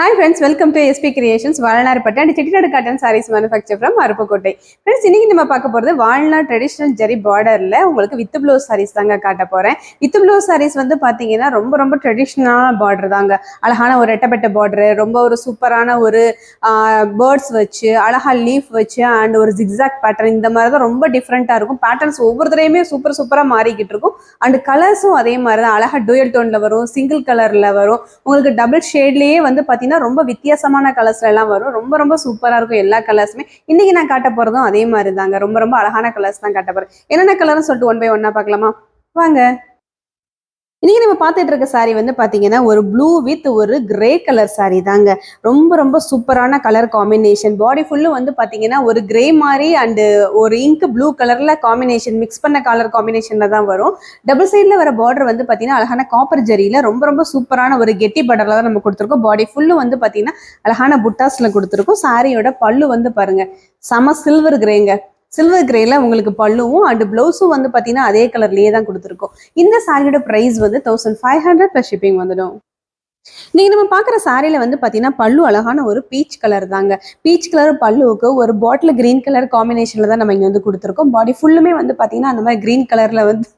Hi friends welcome to SP creations வாழ்நாடுப்பட்ட and Chettinad cotton sarees manufacture from Aruppukottai. Friends இன்னைக்கு நம்ம பார்க்க போகிறது வாழ்நாள் ட்ரெடிஷ்னல் ஜெரி பார்டரில் உங்களுக்கு வித் ப்ளவுஸ் சாரீஸ் தாங்க காட்ட போகிறேன் வித் ப்ளவுஸ் சாரீஸ் வந்து பார்த்தீங்கன்னா ரொம்ப ரொம்ப ட்ரெடிஷ்னலான பார்டர் தாங்க. அழகான ஒரு ரெட்டப்பட்ட பார்டரு ரொம்ப ஒரு சூப்பரான ஒரு பேர்ட்ஸ் வச்சு அழகா லீஃப் வச்சு அண்ட் ஒரு ஜிக்ஸாக் பேட்டர்ன் இந்த மாதிரி தான் ரொம்ப டிஃப்ரெண்ட்டாக இருக்கும். பேட்டர்ன்ஸ் ஒவ்வொருத்தரையுமே சூப்பர் சூப்பராக மாறிக்கிட்டு இருக்கும். அண்ட் கலர்ஸும் அதே மாதிரி தான். அழகா டூயல் டோனில் வரும் சிங்கிள் கலரில் வரும். உங்களுக்கு டபுள் ஷேட்லேயே வந்து பார்த்தீங்கன்னா ரொம்ப வித்தியாசமான கலர்ஸ்ல எல்லாம் வரும். ரொம்ப ரொம்ப சூப்பராக இருக்கும் எல்லா கலர்ஸுமே இன்னைக்கு நான் காட்ட போகிறதும் அதே மாதிரி தாங்க ரொம்ப ரொம்ப அழகான கலர்ஸ் தான் காட்ட போகிறேன் என்னென்ன கலர்னு சொல்லிட்டு ஒன் பை ஒன்னாக பார்க்கலாமா? வாங்க. இன்னைக்கு நம்ம பார்த்துட்டு இருக்க சாரி வந்து பார்த்தீங்கன்னா ஒரு ப்ளூ வித் ஒரு கிரே கலர் சாரி தாங்க. ரொம்ப ரொம்ப சூப்பரான கலர் காம்பினேஷன் பாடி ஃபுல்லும் வந்து பார்த்தீங்கன்னா ஒரு கிரே மாதிரி அண்டு ஒரு இங்க் ப்ளூ கலர்ல காம்பினேஷன் மிக்ஸ் பண்ண கலர் காம்பினேஷனில் தான் வரும். டபுள் சைடில் வர பார்டர் வந்து பார்த்தீங்கன்னா அழகான காப்பர் ஜரியில் ரொம்ப ரொம்ப சூப்பரான ஒரு கெட்டி பார்டரில் தான் நம்ம கொடுத்துருக்கோம். பாடி ஃபுல்லும் வந்து பார்த்தீங்கன்னா அழகான புட்டாஸ்ல கொடுத்துருக்கோம். சாரியோட பல்லு வந்து பாருங்க. செம சில்வர் கிரேங்க சில்வர் கிரேல உங்களுக்கு பல்லுவும் அண்ட் ப்ளவுஸும் வந்து பார்த்தீங்கன்னா அதே கலர்லயே தான் கொடுத்துருக்கோம். இந்த சாரியோட ப்ரைஸ் வந்து thousand five hundred plus shipping வந்துடும். நீங்க நம்ம பார்க்குற சாரியில வந்து பார்த்தீங்கன்னா பல்லு அழகான ஒரு பீச் கலர் தாங்க. பீச் கலர் பல்லுவுக்கு ஒரு பாட்டில் கிரீன் கலர் காம்பினேஷன்ல தான் நம்ம இங்க வந்து கொடுத்துருக்கோம். பாடி ஃபுல்லுமே வந்து பார்த்தீங்கன்னா அந்த மாதிரி கிரீன் கலர்ல வந்து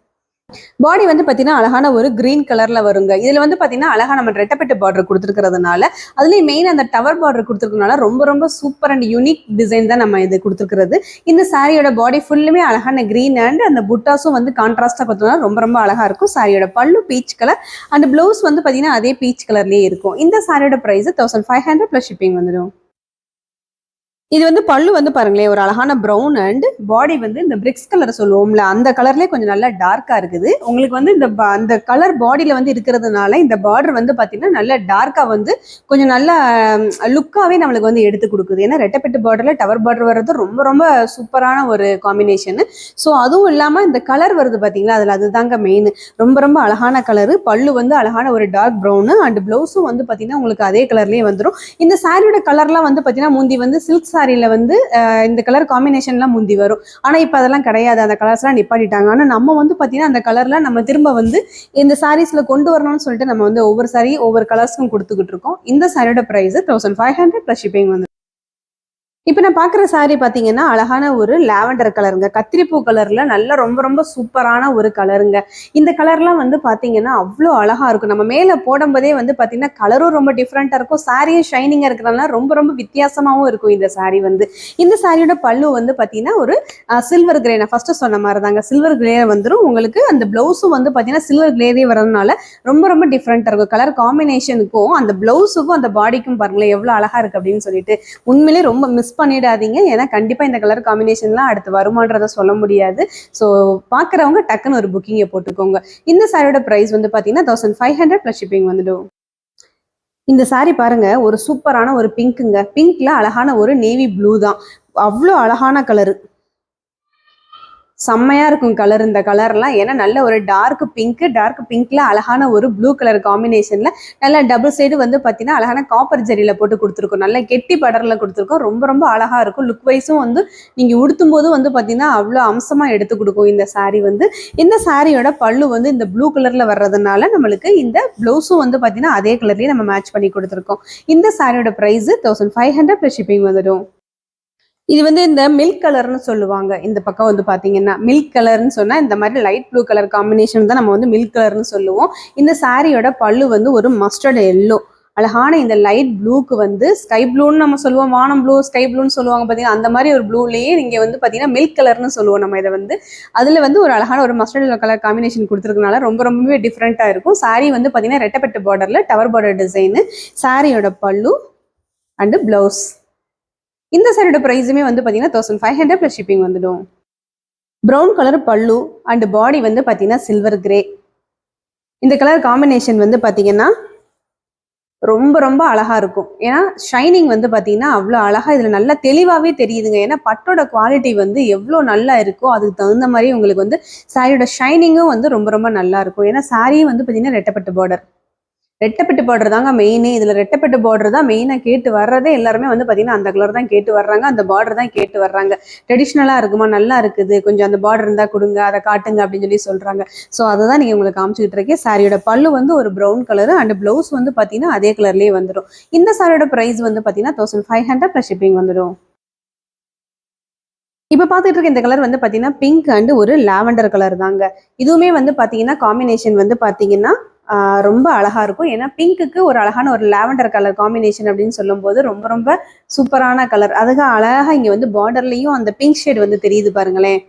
பாடி வந்து பார்த்தீங்கன்னா அழகான ஒரு கிரீன் கலர்ல வருங்க. இதுல வந்து பார்த்தீங்கன்னா அழகா நம்ம ரெட்டப்பெட்டு பார்டர் கொடுத்துருக்கிறதுனால அதுலயும் மெயின் அந்த டவர் பார்டர் கொடுத்துருக்கனால ரொம்ப ரொம்ப சூப்பர் அண்ட் யூனிக் டிசைன் தான் நம்ம இது கொடுத்துருக்கிறது. இந்த சாரியோட பாடி ஃபுல்லுமே அழகான கிரீன் அண்ட் அந்த புட்டாஸும் வந்து கான்ட்ராஸ்டா பார்த்தோம்னா ரொம்ப ரொம்ப அழகா இருக்கும். சாரியோட பல்லு பீச் கலர் அண்ட் ப்ளவுஸ் வந்து பார்த்தீங்கன்னா அதே பீச் கலர்லயே இருக்கும். இந்த சாரியோட price thousand five hundred plus shipping வந்துடும். இது வந்து பல்லு வந்து பாருங்களேன் ஒரு அழகான ப்ரௌன் அண்ட் பாடி வந்து இந்த பிரிக்ஸ் கலர் சொல்லுவோம்ல அந்த கலர்லேயே கொஞ்சம் நல்லா டார்க்காக இருக்குது. உங்களுக்கு வந்து இந்த அந்த கலர் பாடியில வந்து இருக்கிறதுனால இந்த பார்டர் வந்து பார்த்தீங்கன்னா நல்ல டார்க்காக வந்து கொஞ்சம் நல்லா லுக்காவே நம்மளுக்கு வந்து எடுத்து கொடுக்குது. ஏன்னா ரெட்டப்பெட்டு பார்டரில் டவர் பார்டர் வர்றது ரொம்ப ரொம்ப சூப்பரான ஒரு காம்பினேஷனு ஸோ அதுவும் இல்லாமல் இந்த கலர் வருது பார்த்தீங்களா அதில் அதுதாங்க மெயின் ரொம்ப ரொம்ப அழகான கலரு பல்லு வந்து அழகான ஒரு டார்க் ப்ரௌனு அண்ட் ப்ளவுஸும் வந்து பார்த்தீங்கன்னா உங்களுக்கு அதே கலர்லேயே வந்துடும் இந்த சாரியோட கலர்லாம் வந்து பார்த்தீங்கன்னா முந்தி வந்து சில்க் சாரியில் வந்து இந்த கலர் காம்பினேஷன்லாம் முந்தி வரும். ஆனால் இப்போ அதெல்லாம் கிடையாது. அந்த கலர்ஸ்லாம் நிப்பாட்டிட்டாங்க. ஆனால் நம்ம வந்து பார்த்தீங்கன்னா அந்த கலர்லாம் நம்ம திரும்ப வந்து இந்த சாரீஸில் கொண்டு வரணும்னு சொல்லிட்டு நம்ம வந்து ஒவ்வொரு சாரி ஒவ்வொரு கலர்ஸ்க்கும் கொடுத்துக்கிட்டு இருக்கோம். இந்த சாரியோட price thousand five hundred plus shipping வந்து இப்போ நான் பார்க்குற saree பார்த்தீங்கன்னா அழகான ஒரு லாவெண்டர் கலருங்க கத்திரிப்பூ கலரில் நல்ல ரொம்ப ரொம்ப சூப்பரான ஒரு கலருங்க இந்த கலர்லாம் வந்து பார்த்தீங்கன்னா அவ்வளோ அழகாக இருக்கும். நம்ம மேலே போடும்போதே வந்து பார்த்தீங்கன்னா கலரும் ரொம்ப டிஃப்ரெண்ட்டாக இருக்கும். சாரியும் ஷைனிங்காக இருக்கிறதுனால ரொம்ப ரொம்ப வித்தியாசமாகவும் இருக்கும் இந்த saree வந்து. இந்த சாரியோட பல்லு வந்து பார்த்தீங்கன்னா ஒரு சில்வர் கிரே நான் ஃபஸ்ட்டு சொன்ன மாதிரி தாங்க சில்வர் கிரே வந்துடும் உங்களுக்கு அந்த ப்ளவுஸும் வந்து பார்த்தீங்கன்னா சில்வர் கிரேவே வரதுனால ரொம்ப ரொம்ப டிஃப்ரெண்ட்டாக இருக்கும். கலர் காம்பினேஷனுக்கும் அந்த ப்ளவுஸுக்கும் அந்த பாடிக்கும் பாருங்களேன் எவ்வளோ அழகாக இருக்குது அப்படின்னு சொல்லிட்டு உண்மையிலே ரொம்ப மிஸ் பண்ணிடாதீங்க. ஏன்னா கண்டிப்பாக இந்த கலர் காம்பினேஷன்லாம் அடுத்து வருமானன்றதை சொல்ல முடியாது. ஸோ பார்க்குறவங்க டக்குன்னு ஒரு புக்கிங்கை போட்டுக்கோங்க. இந்த சாரியோட ப்ரைஸ் வந்து பார்த்தீங்கன்னா thousand five hundred plus shipping வந்துடும். இந்த சாரி பாருங்க ஒரு சூப்பரான ஒரு பிங்க்குங்க பிங்க்ல அழகான ஒரு நேவி ப்ளூ தான். அவ்வளோ அழகான கலரு செம்மையாக இருக்கும் கலர் இந்த கலர்லாம் ஏன்னா நல்ல ஒரு டார்க் பிங்க் டார்க் பிங்க்ல அழகான ஒரு ப்ளூ கலர் காம்பினேஷனில் நல்ல டபுள் சைடு வந்து பார்த்தீங்கன்னா அழகான காப்பர் ஜெரியில் போட்டு கொடுத்துருக்கோம். நல்ல கெட்டி படரில் கொடுத்துருக்கோம். ரொம்ப ரொம்ப அழகாக இருக்கும். லுக் வைஸும் வந்து நீங்கள் உடுத்தும் போது வந்து பார்த்தீங்கன்னா அவ்வளோ அம்சமாக எடுத்து கொடுக்கும் இந்த சாரீ வந்து. இந்த சாரியோட பல்லு வந்து இந்த ப்ளூ கலரில் வர்றதுனால நம்மளுக்கு இந்த ப்ளவுஸும் வந்து பார்த்தீங்கன்னா அதே கலர்லேயே நம்ம மேட்ச் பண்ணி கொடுத்துருக்கோம். இந்த சாரியோட price thousand five hundred plus shipping வந்துடும். இது வந்து இந்த மில்க் கலர்னு சொல்லுவாங்க. இந்த பக்கம் வந்து பாத்தீங்கன்னா மில்க் கலர்னு சொன்னா இந்த மாதிரி லைட் ப்ளூ கலர் காம்பினேஷன் தான் நம்ம வந்து மில்க் கலர்னு சொல்லுவோம். இந்த சாரியோட பல்லு வந்து ஒரு மஸ்டர்ட் எல்லோ அழகான இந்த லைட் ப்ளூக்கு வந்து ஸ்கை ப்ளூன்னு நம்ம சொல்லுவோம். வானம் ப்ளூ ஸ்கை ப்ளூன்னு சொல்லுவாங்க பார்த்தீங்கன்னா அந்த மாதிரி ஒரு ப்ளூலேயே நீங்கள் வந்து பார்த்தீங்கன்னா மில்க் கலர்னு சொல்லுவோம் நம்ம இதை வந்து. அதில் வந்து ஒரு அழகான ஒரு மஸ்டர்ட் கலர் காம்பினேஷன் கொடுத்துருக்கனால ரொம்ப ரொம்பவே டிஃப்ரெண்ட்டாக இருக்கும். சாரீ வந்து பார்த்தீங்கன்னா ரெட்டப்பட்டு பார்டரில் டவர் பார்டர் டிசைனு சாரியோட பல்லு அண்டு ப்ளவுஸ் இந்த சாரியோட ப்ரைஸுமே வந்து பார்த்தீங்கன்னா thousand five hundred plus shipping வந்துடும். ப்ரௌன் கலர் பல்லு அண்ட் பாடி வந்து பார்த்தீங்கன்னா சில்வர் கிரே இந்த கலர் காம்பினேஷன் வந்து பார்த்தீங்கன்னா ரொம்ப ரொம்ப அழகா இருக்கும். ஏன்னா ஷைனிங் வந்து பார்த்தீங்கன்னா அவ்வளோ அழகா இதில் நல்லா தெளிவாகவே தெரியுதுங்க. ஏன்னா பட்டோட குவாலிட்டி வந்து எவ்வளோ நல்லா இருக்கோ அதுக்கு தகுந்த மாதிரி உங்களுக்கு வந்து சாரியோட ஷைனிங்கும் வந்து ரொம்ப ரொம்ப நல்லா இருக்கும். ஏன்னா சாரியும் வந்து பார்த்தீங்கன்னா ரெட்டப்பட்டு பார்டர் ரெட்டப்பட்டு பார்டர் தாங்க மெயினே இதில் ரெட்டப்பட்டு பார்டர் தான் மெயினாக கேட்டு வர்றதே எல்லாருமே வந்து பார்த்தீங்கன்னா அந்த கலர் தான் கேட்டு வர்றாங்க. அந்த பார்டர் தான் கேட்டு வர்றாங்க. ட்ரெடிஷ்னலாக இருக்குமா? நல்லா இருக்குது. கொஞ்சம் அந்த பார்டர் இருந்தால் கொடுங்க அதை காட்டுங்க அப்படின்னு சொல்லி சொல்கிறாங்க ஸோ அதை தான் நீங்கள் உங்களுக்கு காமிச்சிக்கிட்டு இருக்கேன். சாரியோட பல்லு வந்து ஒரு ப்ரௌன் கலர் அண்ட் ப்ளவுஸ் வந்து பார்த்தீங்கன்னா அதே கலர்லேயே வந்துடும் இந்த சாரியோட ப்ரைஸ் வந்து பார்த்தீங்கன்னா thousand five hundred plus shipping வந்துடும். இப்போ பார்த்துட்டு இருக்க இந்த கலர் வந்து பார்த்தீங்கன்னா பிங்க் அண்ட் ஒரு லாவெண்டர் கலர் தாங்க. இதுவுமே வந்து பார்த்தீங்கன்னா காம்பினேஷன் வந்து பார்த்தீங்கன்னா ரொம்ப அழகா இருக்கும். ஏன்னா பிங்க்குக்கு ஒரு அழகான ஒரு லாவெண்டர் கலர் காம்பினேஷன் அப்படின்னு சொல்லும்போது ரொம்ப ரொம்ப சூப்பரான கலர். அதுக்கு அழகா இங்க வந்து பார்டர்லயும் அந்த பிங்க் ஷேட் வந்து தெரியுது பாருங்களேன்.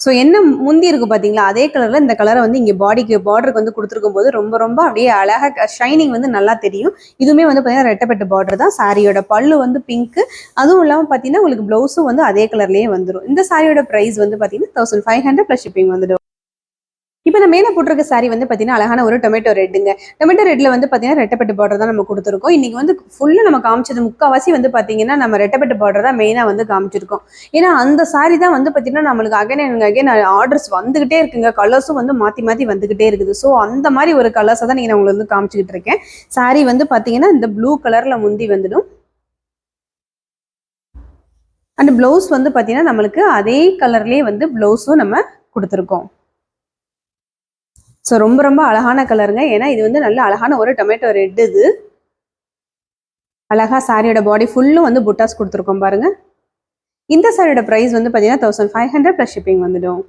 ஸோ என்ன முந்தி இருக்கு பாத்தீங்களா? அதே கலர்ல இந்த கலரை வந்து இங்க பாடிக்கு பார்டருக்கு வந்து கொடுத்துருக்கும் போது ரொம்ப ரொம்ப அப்படியே அழகா ஷைனிங் வந்து நல்லா தெரியும். இதுவுமே வந்து பாத்தீங்கன்னா ரெட்டப்பட்டு பார்டர் தான். சாரியோட பல்லு வந்து பிங்க்கு. அதுவும் இல்லாம பாத்தீங்கன்னா உங்களுக்கு பிளவுஸும் வந்து அதே கலர்லயே வந்துடும் இந்த சாரியோட பிரைஸ் வந்து பாத்தீங்கன்னா thousand five hundred plus shipping வந்துடும். இப்போ இந்த மேலே போட்டிருக்க சாரி வந்து பார்த்தீங்கன்னா அழகான ஒரு டொமேட்டோ ரெட்டுங்க டொமேட்டோ ரெட்டில் வந்து பார்த்தீங்கன்னா ரெட்டப்பட்டு பார்டர் தான் நம்ம கொடுத்துருக்கோம். இன்னைக்கு வந்து ஃபுல்லாக நம்ம காமிச்சது முக்கால்வாசி வந்து பார்த்தீங்கன்னா நம்ம ரெட்டப்பட்டு பார்டர் தான் மெயினாக வந்து காமிச்சிருக்கோம். ஏன்னா அந்த சாரி தான் வந்து பார்த்தீங்கன்னா நம்மளுக்கு அகைன் அண்ட் அகைன் ஆர்டர்ஸ் வந்துகிட்டே இருக்குங்க. கலர்ஸும் வந்து மாற்றி மாற்றி வந்துகிட்டே இருக்குது. ஸோ அந்த மாதிரி ஒரு கலர்ஸை தான் நீங்கள் நான் உங்களுக்கு வந்து காமிச்சிக்கிட்டு இருக்கேன். சாரி வந்து பார்த்தீங்கன்னா இந்த ப்ளூ கலரில் முந்தி வந்துடும். அண்ட் ப்ளவுஸ் வந்து பார்த்தீங்கன்னா நம்மளுக்கு அதே கலர்லேயே வந்து ப்ளவுஸும் நம்ம கொடுத்துருக்கோம். ஸோ ரொம்ப ரொம்ப அழகான கலருங்க ஏன்னா இது வந்து நல்ல அழகான ஒரு டொமேட்டோ ரெட் இது. அழகா சாரியோட பாடி ஃபுல்லும் வந்து புட்டாஸ் கொடுத்துருக்கோம் பாருங்க. இந்த சாரியோட ப்ரைஸ் வந்து பார்த்தீங்கன்னா thousand five hundred plus shipping வந்துடும்.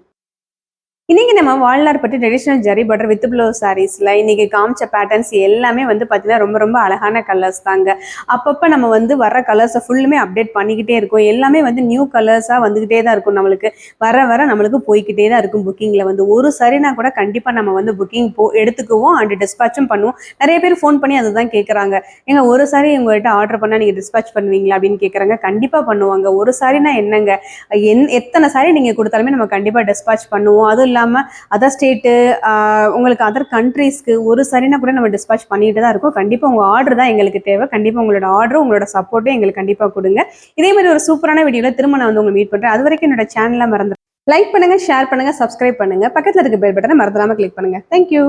இன்னைக்கு நம்ம வாழ்நாள் பற்றி traditional zari border with blue சாரீஸ்ல இன்னைக்கு காமிச்ச பேட்டர்ன்ஸ் எல்லாமே வந்து பார்த்தீங்கன்னா ரொம்ப ரொம்ப அழகான கலர்ஸ் தாங்க. அப்பப்போ நம்ம வந்து வர கலர்ஸை ஃபுல்லுமே அப்டேட் பண்ணிக்கிட்டே இருக்கோம். எல்லாமே வந்து நியூ கலர்ஸாக வந்துக்கிட்டே தான் இருக்கும் நம்மளுக்கு. வர வர நம்மளுக்கு போய்க்கிட்டே தான் இருக்கும் புக்கிங்கில் வந்து. ஒரு சரினா கூட கண்டிப்பாக நம்ம வந்து புக்கிங் போ எடுத்துக்குவோம். அண்ட் டிஸ்பேச்சும் பண்ணுவோம். நிறைய பேர் ஃபோன் பண்ணி அதை தான் கேட்குறாங்க ஏங்க ஒரு சாரி உங்கள்கிட்ட ஆர்டர் பண்ணால் நீங்கள் டிஸ்பேச் பண்ணுவீங்களா அப்படின்னு கேட்குறாங்க கண்டிப்பாக பண்ணுவாங்க. ஒரு சாரினா என்னங்க? என் எத்தனை சாரி நீங்கள் கொடுத்தாலுமே நம்ம கண்டிப்பாக டிஸ்பேச் பண்ணுவோம். அதுவும் இல்லாமல் அதர் ஸ்டேட்டு உங்களுக்கு அதர் கண்ட்ரீஸ்க்கு ஒரு சரினா கூட நம்ம டிஸ்பேச் பண்ணிட்டு தான் இருக்கோம். கண்டிப்பாக உங்கள் ஆர்டர் தான் எங்களுக்கு தேவை. கண்டிப்பாக உங்களோட ஆர்டரும் உங்களோட சப்போர்ட்டும் எங்களுக்கு கண்டிப்பாக கொடுங்க. இதே மாதிரி ஒரு சூப்பரான வீடியோவில் திரும்ப நான் வந்து உங்களை மீட் பண்ணுறேன் அது வரைக்கும் என்னோட சேனலை மறந்து லைக் பண்ணுங்க ஷேர் பண்ணுங்க சப்ஸ்கிரைப் பண்ணுங்க. பக்கத்தில் இருக்க பெல் பட்டனை மறந்துடாமல் கிளிக் பண்ணுங்கள் தேங்க்யூ